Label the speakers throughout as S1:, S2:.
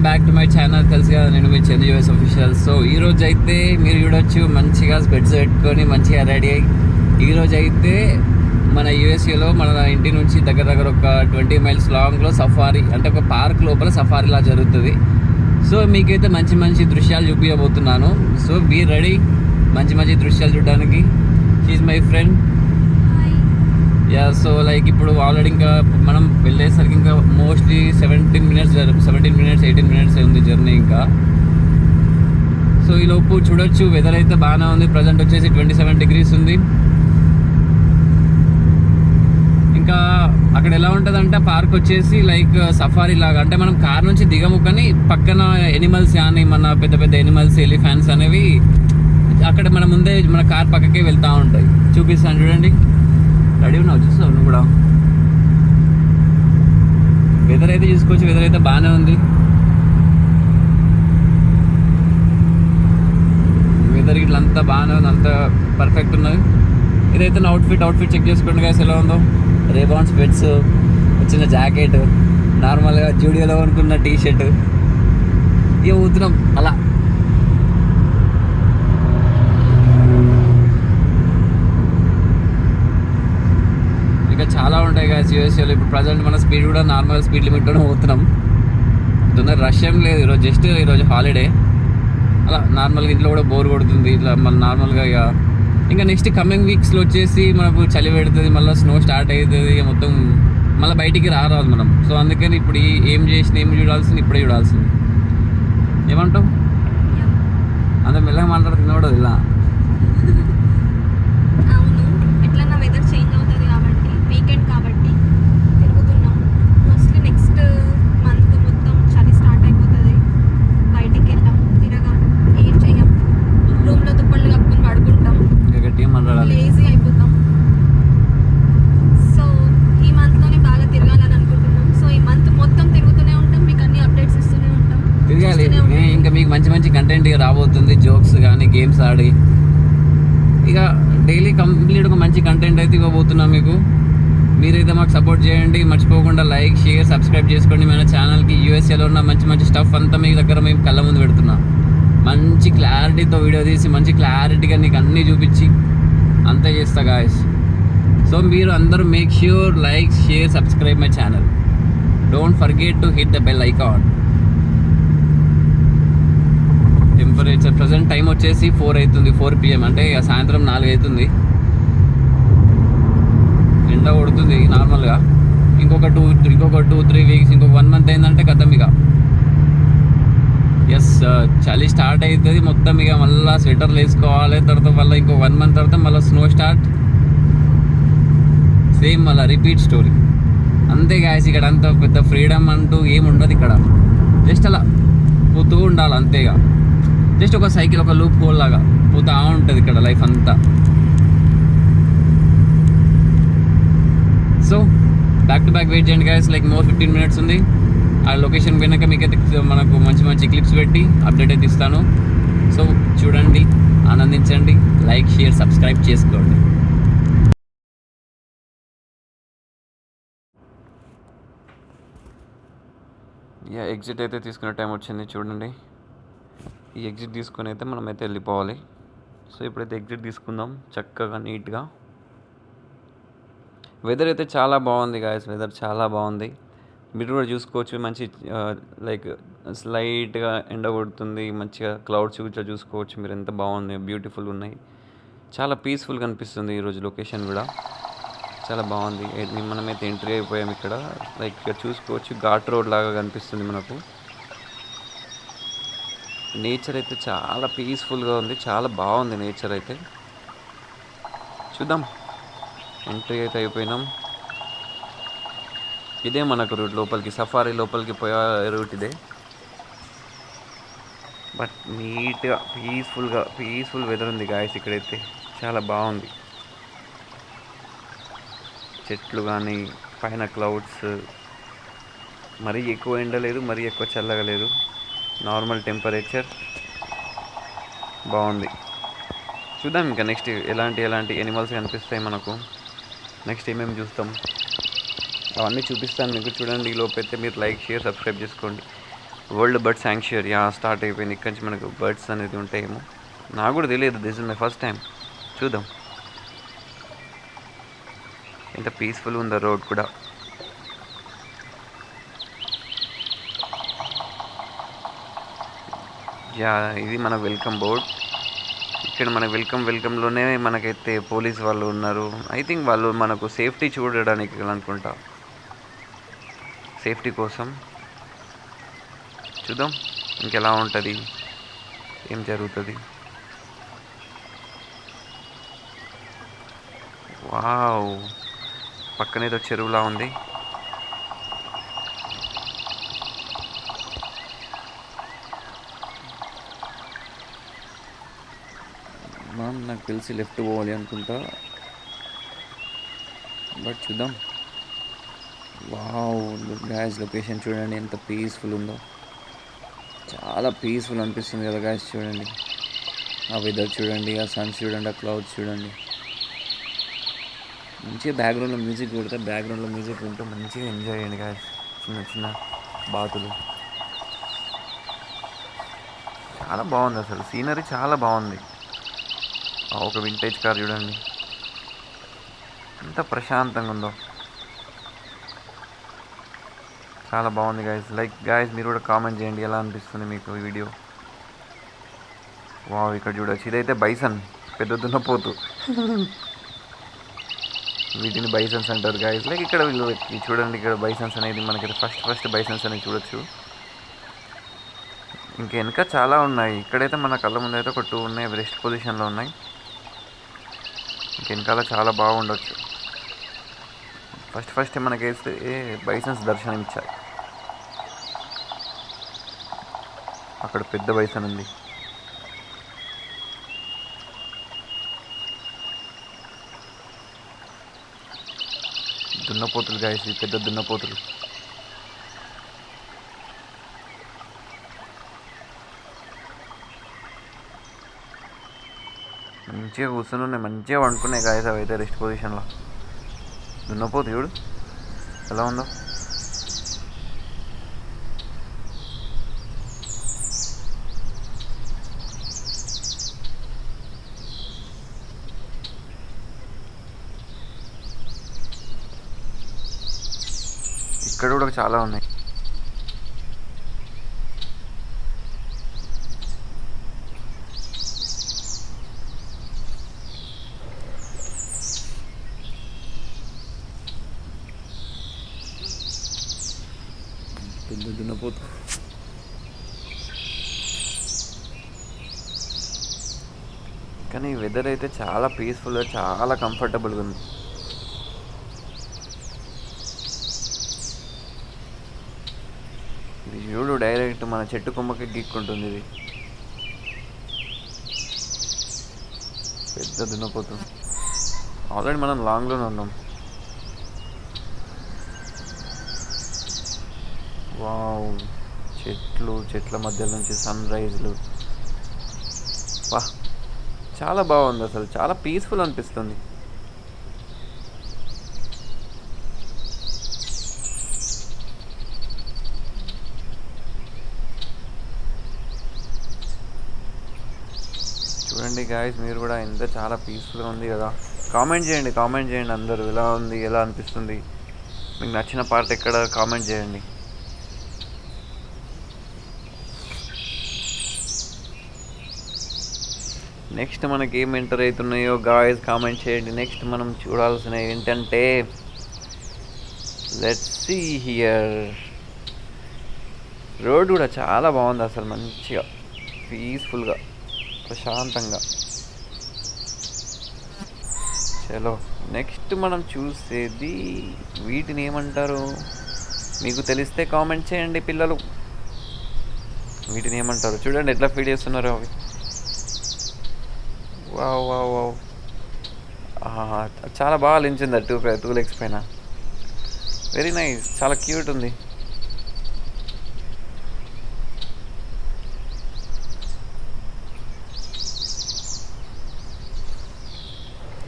S1: Welcome back to my channel. తెలుసు కదా నేను మీ చంద్ర యూఎస్ అఫీషియల్ సో ఈ రోజు అయితే మీరు చూడొచ్చు మంచిగా స్పెట్స్ పెట్టుకొని మంచిగా రెడీ అయ్యి. ఈ అయితే మన యూఎస్ఏలో మన ఇంటి నుంచి దగ్గర దగ్గర ఒక ట్వంటీ మైల్స్ లాంగ్లో సఫారీ అంటే ఒక పార్క్ లోపల సఫారీలా జరుగుతుంది. సో మీకైతే మంచి మంచి దృశ్యాలు చూపించబోతున్నాను సో బీ రెడీ మంచి మంచి దృశ్యాలు చూడడానికి. She my friend yeah so like ఇప్పుడు ఆల్రెడీ ఇంకా మనం వెళ్ళేసరికి ఇంకా mostly seventeen minutes seventeen minutes eighteen minutes ఉంది జర్నీ ఇంకా. సో ఈ లోపు చూడొచ్చు వెదర్ అయితే బాగానే ఉంది. ప్రజెంట్ వచ్చేసి ట్వంటీ సెవెన్ డిగ్రీస్ ఉంది. ఇంకా అక్కడ ఎలా ఉంటుందంటే పార్క్ వచ్చేసి లైక్ సఫారీ లాగా. అంటే మనం కార్ నుంచి దిగము కానీ పక్కన ఎనిమల్స్ కానీ మన పెద్ద పెద్ద ఎనిమల్స్ ఎలిఫాన్స్ అనేవి అక్కడ మన ముందే మన కార్ పక్కకే వెళ్తూ ఉంటాయి. చూపిస్తాను చూడండి. రెడీ ఉన్నావు చూస్తావు నువ్వు కూడా? వెదర్ అయితే చూసుకోవచ్చు వెదర్ అయితే బాగానే ఉంది. వెదర్ ఇట్లా అంతా బాగానే ఉంది అంత పర్ఫెక్ట్ ఉన్నది. ఇదైతే నా అవుట్ఫిట్ అవుట్ఫిట్ చెక్ చేసుకోండి కాస్ ఎలా ఉందో. రేబాన్స్ స్పెట్స్ వచ్చిన జాకెట్ నార్మల్గా జూడియోలో అనుకున్న టీ షర్ట్ ఇక ఊతున్నాం అలా. ఇంకా చాలా ఉంటాయి గాయస్ యూఎస్ఏలో ఇప్పుడు ప్రజెంట్ మన స్పీడ్ కూడా నార్మల్ స్పీడ్ లిమిట్లోనే పోతున్నాం. తొందర రష్ ఏం లేదు. ఈరోజు జస్ట్ ఈరోజు హాలిడే అలా నార్మల్గా ఇంట్లో కూడా బోర్ కొడుతుంది. ఇట్లా మన నార్మల్గా ఇక ఇంకా నెక్స్ట్ కమింగ్ వీక్స్లో వచ్చేసి మనకు చలి పెడుతుంది మళ్ళీ స్నో స్టార్ట్ అవుతుంది ఇక మొత్తం మళ్ళీ బయటికి రారాదు మనం. సో అందుకని ఇప్పుడు ఏం చేసిన ఏం చూడాల్సింది ఇప్పుడే చూడాల్సింది. ఏమంటావు? అందరం మెల్లగా మాట్లాడుతున్నా కూడా ఇలా
S2: అవును ఎట్లన్నా వెదర్ చేంజ్ అవుతుంది కాబట్టి వీకెండ్ కాబట్టి తిరుగుతున్నాం మోస్ట్లీ నెక్స్ట్ మంత్ మొత్తం చలి స్టార్ట్ అయిపోతుంది బయటికి వెళ్ళాం తిరగం ఏం చెయ్యం రూమ్లో దుప్పళ్ళు కప్పుకొని పడుకుంటాం
S1: ఇంకా గట్టిగా మాట్లాడాలి
S2: లేజీ అయిపోతాం సో ఈ మంత్లోనే బాగా తిరగాలని అనుకుంటున్నాం సో ఈ మంత్ మొత్తం తిరుగుతూనే ఉంటాం మీకు అన్ని అప్డేట్స్ ఇస్తూనే ఉంటాం
S1: తిరగాలి
S2: చూస్తూనే ఉంటాం.
S1: ఏ- ఇంకా మీకు మంచి మంచి కంటెంట్ ఇక రాబోతుంది జోక్స్ కానీ గేమ్స్ ఆడి ఇక డైలీ కంప్లీట్ ఒక మంచి కంటెంట్ అయితే ఇవ్వబోతున్నాం మాకు. మీరైతే మాకు సపోర్ట్ చేయండి మర్చిపోకుండా లైక్ షేర్ సబ్స్క్రైబ్ చేసుకోండి. మన ఛానల్కి యూఎస్ఏలో ఉన్న మంచి మంచి స్టఫ్ అంతా మీ దగ్గర మేము కళ్ళ ముందు పెడుతున్నాం. మంచి క్లారిటీతో వీడియో తీసి మంచి క్లారిటీగా నీకు అన్నీ చూపించి అంతే చేస్తా గాయస్ సో మీరు అందరూ make sure like share subscribe my channel don't forget to hit the bell icon temperature present time వచ్చేసి ఫోర్ అవుతుంది ఫోర్ పిఎం అంటే ఇక సాయంత్రం నాలుగు అవుతుంది ఎండ కొడుతుంది నార్మల్గా. ఇంకొక టూ ఇంకొక టూ త్రీ వీక్స్ ఇంకొక వన్ మంత్ అయిందంటే కథం ఇక. ఎస్ చలి స్టార్ట్ అవుతుంది మొత్తం ఇక మళ్ళీ స్వెటర్లు వేసుకోవాలి తర్వాత మళ్ళీ ఇంకో వన్ మంత్ తర్వాత మళ్ళీ స్నో స్టార్ట్. సేమ్ మళ్ళీ రిపీట్ స్టోరీ అంతే గాయస్ ఇక్కడ అంత పెద్ద ఫ్రీడమ్ అంటూ ఏమి ఉండదు ఇక్కడ. జస్ట్ అలా పోతూ ఉండాలి అంతేగా జస్ట్ ఒక సైకిల్ ఒక లూప్ హోల్ లాగా పోతా ఉంటుంది ఇక్కడ లైఫ్ అంతా. So back to back wait చేయండి guys like more fifteen minutes ఉంది. ఆ లొకేషన్ పోయినాక మీకైతే uh, మనకు మంచి మంచి క్లిప్స్ పెట్టి అప్డేట్ అయితే ఇస్తాను. సో చూడండి ఆనందించండి. లైక్ షేర్ సబ్స్క్రైబ్ చేసుకోండి. యా ఎగ్జిట్ అయితే తీసుకునే టైం వచ్చింది చూడండి. ఈ ఎగ్జిట్ తీసుకుని అయితే మనం అయితే వెళ్ళిపోవాలి. సో ఇప్పుడైతే ఎగ్జిట్ తీసుకుందాం చక్కగా నీట్గా వెదర్ అయితే చాలా బాగుంది గాయస్ వెదర్ చాలా బాగుంది. మీరు కూడా చూసుకోవచ్చు. మంచి లైక్ స్లైట్గా ఎండ కొడుతుంది. మంచిగా క్లౌడ్స్ కూడా చూసుకోవచ్చు. మీరు ఎంత బాగుంది బ్యూటిఫుల్ ఉన్నాయి. చాలా పీస్ఫుల్గా అనిపిస్తుంది ఈరోజు లొకేషన్ కూడా. చాలా బాగుంది. మనమైతే ఎంట్రీ అయిపోయాం ఇక్కడ. లైక్ ఇక్కడ చూసుకోవచ్చు. ఘాట్ రోడ్ లాగా కనిపిస్తుంది మనకు. నేచర్ అయితే చాలా పీస్ఫుల్గా ఉంది. చాలా బాగుంది నేచర్ అయితే. చూద్దాం. ఎంట్రీ అయితే అయిపోయినాం. ఇదే మనకు రూట్ లోపలికి సఫారీ లోపలికి పోయే రూట్ ఇదే. బట్ నీట్గా పీస్ఫుల్గా పీస్ఫుల్ వెదర్ ఉంది గాయస్ ఇక్కడైతే. చాలా బాగుంది. చెట్లు కానీ పైన క్లౌడ్స్. మరీ ఎక్కువ ఎండ లేదు మరీ ఎక్కువ చల్లగా లేదు. Normal temperature. బాగుంది. చూద్దాం ఇంకా నెక్స్ట్ ఎలాంటి ఎలాంటి ఎనిమల్స్ కనిపిస్తాయి మనకు. నెక్స్ట్ ఏమేమి చూస్తాం? అవన్నీ చూపిస్తాను మీకు చూడండి ఈ లోపైతే మీరు లైక్ షేర్ సబ్స్క్రైబ్ చేసుకోండి. వరల్డ్ బర్డ్ శాంక్చురీ స్టార్ట్ అయిపోయింది. ఇక్కడి నుంచి మనకు బర్డ్స్ అనేది ఉంటాయేమో. నాకు కూడా తెలియదు this is my first time చూద్దాం. ఎంత పీస్ఫుల్ ఉందో రోడ్ కూడా. యా ఇది మన వెల్కమ్ బోర్డ్ ఇక్కడ మన వెల్కమ్ వెల్కమ్లోనే మనకైతే పోలీస్ వాళ్ళు ఉన్నారు. ఐ థింక్ వాళ్ళు మనకు సేఫ్టీ చూడడానికి అనుకుంటా. సేఫ్టీ కోసం. చూద్దాం ఇంకెలా ఉంటుంది? ఏం జరుగుతుంది? వావ్! పక్కనేదో చెరువులా ఉంది. మ్యామ్ నాకు తెలిసి లెఫ్ట్ పోవాలి అనుకుంటా. బట్ చూద్దాం. వావ్ గ్యాస్ లొకేషన్ చూడండి ఎంత పీస్ఫుల్ ఉందో. చాలా పీస్ఫుల్ అనిపిస్తుంది కదా గ్యాస్ చూడండి. ఆ వెదర్ చూడండి ఆ సన్స్ చూడండి ఆ క్లౌడ్స్ చూడండి. మంచిగా బ్యాక్గ్రౌండ్లో మ్యూజిక్ పెడితే బ్యాక్గ్రౌండ్లో మ్యూజిక్ వింటూ మంచిగా ఎంజాయ్ చేయండి గ్యాస్ చిన్న చిన్న బాతులు. చాలా బాగుంది అసలు. సీనరీ చాలా బాగుంది. ఒక వింటేజ్ కార్ చూడండి. ఎంత ప్రశాంతంగా ఉందో. చాలా బాగుంది గాయస్ లైక్ గాయస్ మీరు కూడా కామెంట్ చేయండి. ఎలా అనిపిస్తుంది మీకు ఈ వీడియో వావ్ ఇక్కడ చూడొచ్చు. ఇదైతే బైసన్ పెద్ద దున్నపోతు వీటిని బైసన్స్ అంటారు గాయస్ లైక్ ఇక్కడ వీళ్ళు చూడండి. ఇక్కడ బైసన్స్ అనేది మనకి ఫస్ట్ ఫస్ట్ బైసన్స్ అనేది చూడొచ్చు. ఇంకా వెనక చాలా ఉన్నాయి. ఇక్కడైతే మన కళ్ళ ముందు అయితే ఒక టూ ఉన్నాయి. రెస్ట్ పొజిషన్లో ఉన్నాయి. వెనకాల చాలా బాగుండొచ్చు. ఫస్ట్ ఫస్ట్ మనకేస్తే బైసన్స్ దర్శనం ఇచ్చారు అక్కడ పెద్ద బైసన్ ఉంది దున్నపోతులు గాయసి పెద్ద దున్నపోతులు. మంచిగా కూర్చునున్నాయి మంచిగా వండుకున్నాయి గాయస్ అవి అయితే రెస్ట్ పొజిషన్లో దున్నపోతు చూడు ఎలా ఉందో. ఇక్కడ కూడా చాలా ఉన్నాయి పెద్ద దున్నపోతు కానీ వెదర్ అయితే చాలా పీస్ఫుల్గా చాలా కంఫర్టబుల్గా ఉంది. ఇది చూడు డైరెక్ట్ మన చెట్టు కొమ్మకి గిక్కుంటుంది ఇది. పెద్ద దున్నపోతుంది ఆల్రెడీ మనం లాంగ్లోనే ఉన్నాం. వావ్ చెట్లు చెట్ల మధ్య నుంచి సన్ రైజ్లు వా చాలా బాగుంది అసలు. చాలా పీస్ఫుల్ అనిపిస్తుంది. చూడండి గాయస్ మీరు కూడా ఎంత చాలా పీస్ఫుల్గా ఉంది కదా. కామెంట్ చేయండి కామెంట్ చేయండి అందరూ. ఎలా ఉంది ఎలా అనిపిస్తుంది? మీకు నచ్చిన పార్ట్ ఎక్కడ? కామెంట్ చేయండి. నెక్స్ట్ మనకి ఏం ఎంటర్ అవుతున్నాయో గాయస్ కామెంట్ చేయండి. నెక్స్ట్ మనం చూడాల్సినవి ఏంటంటే లెట్ సి హియర్ రోడ్ కూడా చాలా బాగుంది అసలు మంచిగా పీస్ఫుల్గా ప్రశాంతంగా. చలో నెక్స్ట్ మనం చూసేది వీటిని ఏమంటారు? మీకు తెలిస్తే కామెంట్ చేయండి పిల్లలు. వీటిని ఏమంటారు? చూడండి ఎట్లా ఫీడ్ చేస్తున్నారు అవి. Wow wow wow. ఆహా, చాలా బాగా లించింది టూ టూ లెగ్స్ పైన. వెరీ నైస్ చాలా క్యూట్ ఉంది.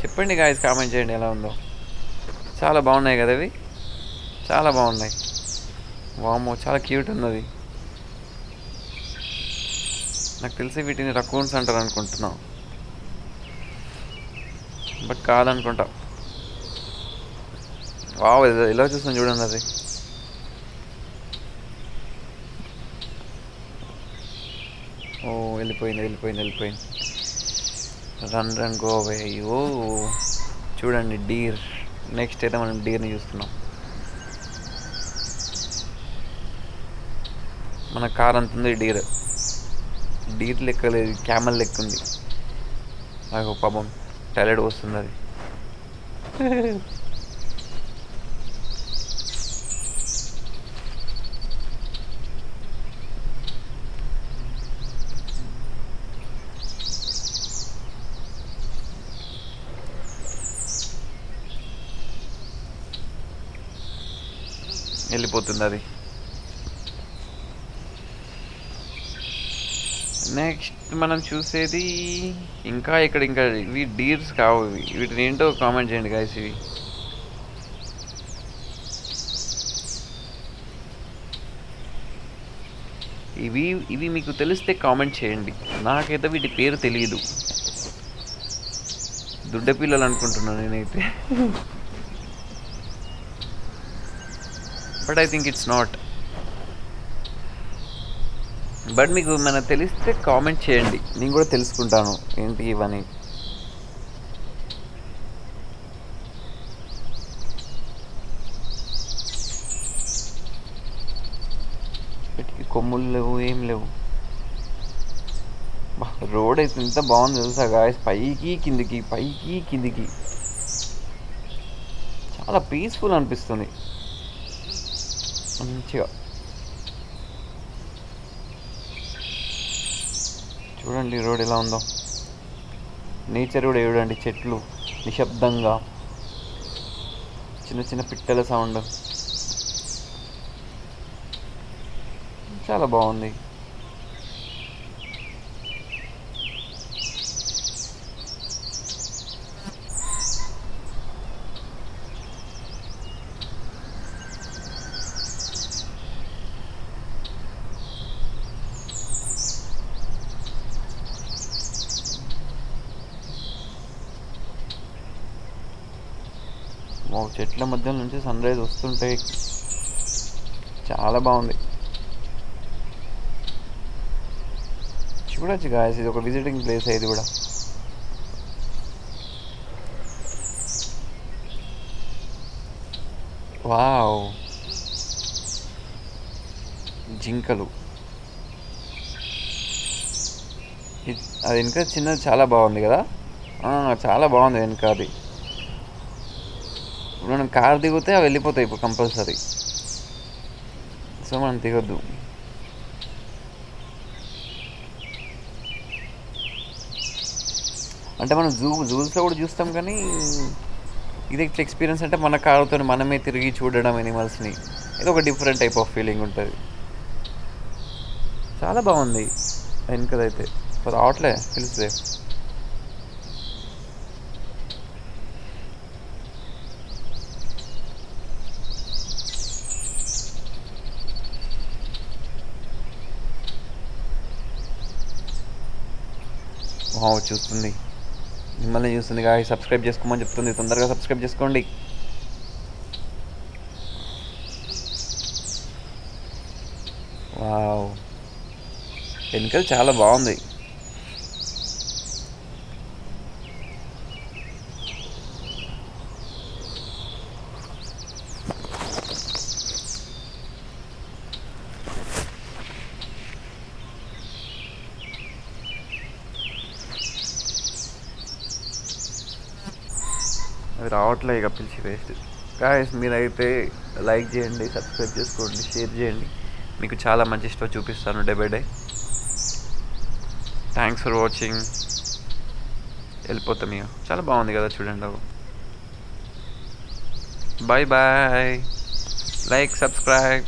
S1: చెప్పండి గాయస్ కామెంట్ చేయండి ఎలా ఉందో. చాలా బాగున్నాయి కదా అవి చాలా బాగున్నాయి. వామో చాలా క్యూట్ ఉన్నది. నాకు తెలిసి వీటిని రకూన్స్ అంటారు అనుకుంటున్నాను బట్ కాదనుకుంటా. వావ్ ఇలా చూస్తుంది చూడండి అది ఓ వెళ్ళిపోయింది వెళ్ళిపోయింది వెళ్ళిపోయింది. Run run go away. ఓ చూడండి డీర్. నెక్స్ట్ అయితే మనం డీర్ని చూస్తున్నాం. మన కార్ అంత ఉంది డీర్. డీర్ లెక్క లేదు క్యామల్ లెక్క ఉంది. నాకు పాపం. టాయిలెట్ వస్తుంది అది వెళ్ళిపోతుంది అది నెక్స్ట్ మనం చూసేది ఇంకా ఇక్కడ ఇంకా ఇవి డీర్స్ కావు ఇవి. వీటిని ఏంటో కామెంట్ చేయండి గాయస్ ఇవి. ఇవి ఇవి మీకు తెలిస్తే కామెంట్ చేయండి. నాకైతే వీటి పేరు తెలియదు దుడ్డ పిల్లలు అనుకుంటున్నాను నేనైతే. But I think it's not but మీకు మన తెలిస్తే కామెంట్ చేయండి. నేను కూడా తెలుసుకుంటాను ఏంటి ఇవని కొమ్ములు లేవు ఏం లేవు. రోడ్ అయితే ఎంత బాగుంది తెలుసా గాయస్ పైకి కిందికి పైకి కిందికి. చాలా పీస్ఫుల్ అనిపిస్తుంది. మంచిగా. చూడండి రోడ్ ఎలా ఉందో. నేచర్ కూడా చూడండి చెట్లు నిశ్శబ్దంగా. చిన్న చిన్న పిట్టల సౌండ్. చాలా బాగుంది. ఓ చెట్ల మధ్య నుంచి సన్ రైజ్ వస్తుంటే చాలా బాగుంది. చూడొచ్చు గాయస్ ఇది ఒక విజిటింగ్ ప్లేస్ ఇది కూడా. వావ్. జింకలు. అది వెనుక చిన్నది చాలా బాగుంది కదా? చాలా బాగుంది వెనుక అది ఇప్పుడు మనం కార్ దిగితే అవి వెళ్ళిపోతాయి ఇప్పుడు కంపల్సరీ. సో మనం దిగొద్దు. అంటే మనం జూ జూస్లో కూడా చూస్తాం కానీ ఇది ఇట్లా ఎక్స్పీరియన్స్ అంటే మన కారుతో మనమే తిరిగి చూడడం ఎనిమల్స్ని. ఇది ఒక డిఫరెంట్ టైప్ ఆఫ్ ఫీలింగ్ ఉంటుంది. చాలా బాగుంది. వెనుకదైతే. రావట్లే పిలిస్తే. చూస్తుంది. మిమ్మల్ని చూస్తుంది కాయ సబ్స్క్రైబ్ చేసుకోమని చెప్తుంది. తొందరగా సబ్స్క్రైబ్ చేసుకోండి. వావ్. వెనుకలు చాలా బాగుంది. అవి రావట్లే ఇక పిలిచి వేస్ట్ గాయస్ మీరైతే లైక్ చేయండి సబ్స్క్రైబ్ చేసుకోండి షేర్ చేయండి. మీకు చాలా మంచి స్టో చూపిస్తాను day by day thanks for watching వెళ్ళిపోతాం ఇక. చాలా బాగుంది కదా చూడండి బాయ్ బాయ్ లైక్ సబ్స్క్రైబ్